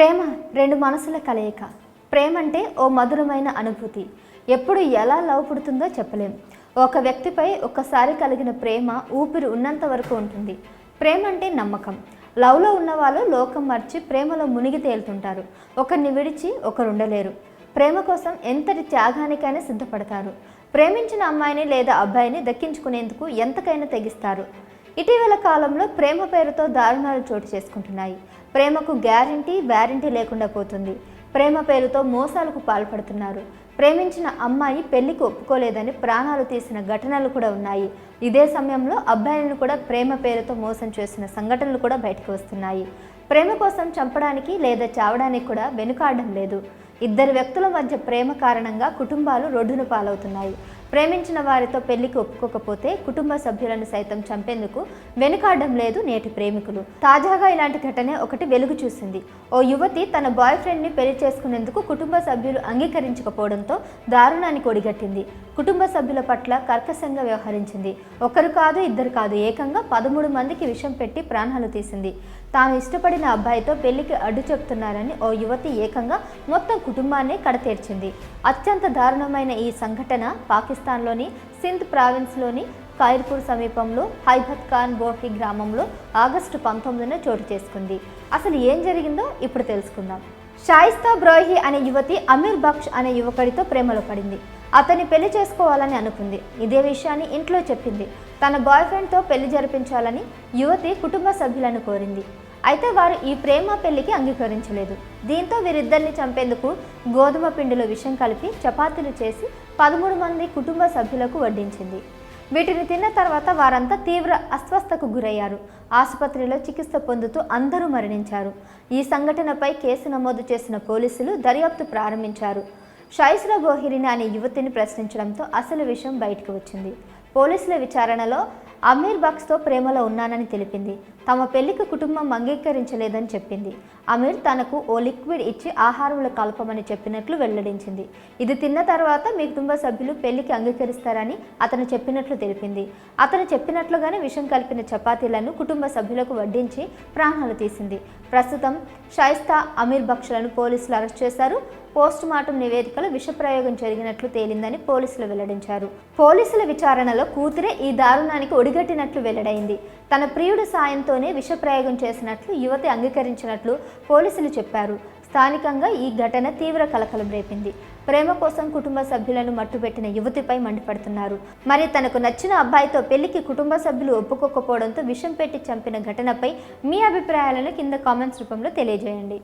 ప్రేమ రెండు మనసుల కలయిక. ప్రేమ అంటే ఓ మధురమైన అనుభూతి. ఎప్పుడు ఎలా లవ్ పుడుతుందో చెప్పలేం. ఒక వ్యక్తిపై ఒక్కసారి కలిగిన ప్రేమ ఊపిరి ఉన్నంత వరకు ఉంటుంది. ప్రేమ అంటే నమ్మకం. లవ్లో ఉన్నవాళ్ళు లోకం మర్చి ప్రేమలో మునిగి తేలుతుంటారు. ఒకరిని విడిచి ఒకరు ఉండలేరు. ప్రేమ కోసం ఎంతటి త్యాగానికైనా సిద్ధపడతారు. ప్రేమించిన అమ్మాయిని లేదా అబ్బాయిని దక్కించుకునేందుకు ఎంతకైనా తెగిస్తారు. ఇటీవల కాలంలో ప్రేమ పేరుతో దారుణాలు చోటు చేసుకుంటున్నాయి. ప్రేమకు గ్యారంటీ వ్యారంటీ లేకుండా పోతుంది. ప్రేమ పేరుతో మోసాలకు పాల్పడుతున్నారు. ప్రేమించిన అమ్మాయి పెళ్ళికి ఒప్పుకోలేదని ప్రాణాలు తీసిన ఘటనలు కూడా ఉన్నాయి. ఇదే సమయంలో అబ్బాయిలను కూడా ప్రేమ పేరుతో మోసం చేసిన సంఘటనలు కూడా బయటకు వస్తున్నాయి. ప్రేమ కోసం చంపడానికి లేదా చావడానికి కూడా వెనుకాడడం లేదు. ఇద్దరు వ్యక్తుల మధ్య ప్రేమ కారణంగా కుటుంబాలు రోడ్డున పాలవుతున్నాయి. ప్రేమించిన వారితో పెళ్ళికి ఒప్పుకోకపోతే కుటుంబ సభ్యులను సైతం చంపేందుకు వెనుకాడడం లేదు నేటి ప్రేమికులు. తాజాగా ఇలాంటి ఘటనే ఒకటి వెలుగు చూసింది. ఓ యువతి తన బాయ్ ఫ్రెండ్ని పెళ్ళి చేసుకునేందుకు కుటుంబ సభ్యులు అంగీకరించకపోవడంతో దారుణానికి ఒడిగట్టింది కుటుంబ సభ్యుల పట్ల కర్కశంగా వ్యవహరించింది. ఒకరు కాదు ఇద్దరు కాదు ఏకంగా పదమూడు మందికి విషం పెట్టి ప్రాణాలు తీసింది. తాను ఇష్టపడిన అబ్బాయితో పెళ్ళికి అడ్డు చెప్తున్నారని ఓ యువతి ఏకంగా మొత్తం కుటుంబాన్ని కడతేర్చింది. అత్యంత దారుణమైన ఈ సంఘటన పాకిస్తాన్లోని సింధ్ ప్రావిన్స్లోని ఖైర్పూర్ సమీపంలో హైబత్ ఖాన్ బోహి గ్రామంలో ఆగస్టు పంతొమ్మిదిన చోటు చేసుకుంది. అసలు ఏం జరిగిందో ఇప్పుడు తెలుసుకుందాం. షాయిస్తా బ్రోహి అనే యువతి అమీర్ బక్ష్ అనే యువకుడితో ప్రేమలో పడింది. అతన్ని పెళ్ళి చేసుకోవాలని అనుకుంది. ఇదే విషయాన్ని ఇంట్లో చెప్పింది. తన బాయ్ ఫ్రెండ్తో పెళ్ళి జరిపించాలని యువతి కుటుంబ సభ్యులను కోరింది. అయితే వారు ఈ ప్రేమ పెళ్ళికి అంగీకరించలేదు. దీంతో వీరిద్దరిని చంపేందుకు గోధుమ పిండిలో విషం కలిపి చపాతీలు చేసి పదమూడు మంది కుటుంబ సభ్యులకు వడ్డించింది. వీటిని తిన్న తర్వాత వారంతా తీవ్ర అస్వస్థకు గురయ్యారు. ఆసుపత్రిలో చికిత్స పొందుతూ అందరూ మరణించారు. ఈ సంఘటనపై కేసు నమోదు చేసిన పోలీసులు దర్యాప్తు ప్రారంభించారు. షైస్రా గోహిరిని అనే యువతిని ప్రశ్నించడంతో అసలు విషయం బయటకు వచ్చింది. పోలీసుల విచారణలో అమీర్ బాక్స్తో ప్రేమలో ఉన్నానని తెలిపింది. తమ పెళ్ళికి కుటుంబం అంగీకరించలేదని చెప్పింది. అమీర్ తనకు ఓ లిక్విడ్ ఇచ్చి ఆహారంలో కలపమని చెప్పినట్లు వెల్లడించింది. ఇది తిన్న తర్వాత మీ కుటుంబ సభ్యులు పెళ్ళికి అంగీకరిస్తారని అతను చెప్పినట్లు తెలిపింది. అతను చెప్పినట్లుగానే విషం కలిపిన చపాతీలను కుటుంబ సభ్యులకు వడ్డించి ప్రాణాలు తీసింది. ప్రస్తుతం షైస్తా అమీర్ బక్షలను పోలీసులు అరెస్ట్ చేశారు. పోస్ట్ మార్టం నివేదికలో విషప్రయోగం జరిగినట్లు తేలిందని పోలీసులు వెల్లడించారు. పోలీసుల విచారణలో కూతురే ఈ దారుణానికి ఒడిగట్టినట్లు వెల్లడైంది. తన ప్రియుడి సాయంతోనే విషప్రయోగం చేసినట్లు యువతి అంగీకరించినట్లు పోలీసులు చెప్పారు. స్థానికంగా ఈ ఘటన తీవ్ర కలకలం రేపింది. ప్రేమ కోసం కుటుంబ సభ్యులను మట్టుపెట్టిన యువతిపై మండిపడుతున్నారు. మరి తనకు నచ్చిన అబ్బాయితో పెళ్ళికి కుటుంబ సభ్యులు ఒప్పుకోకపోవడంతో విషం పెట్టి చంపిన ఘటనపై మీ అభిప్రాయాలను కింద కామెంట్స్ రూపంలో తెలియజేయండి.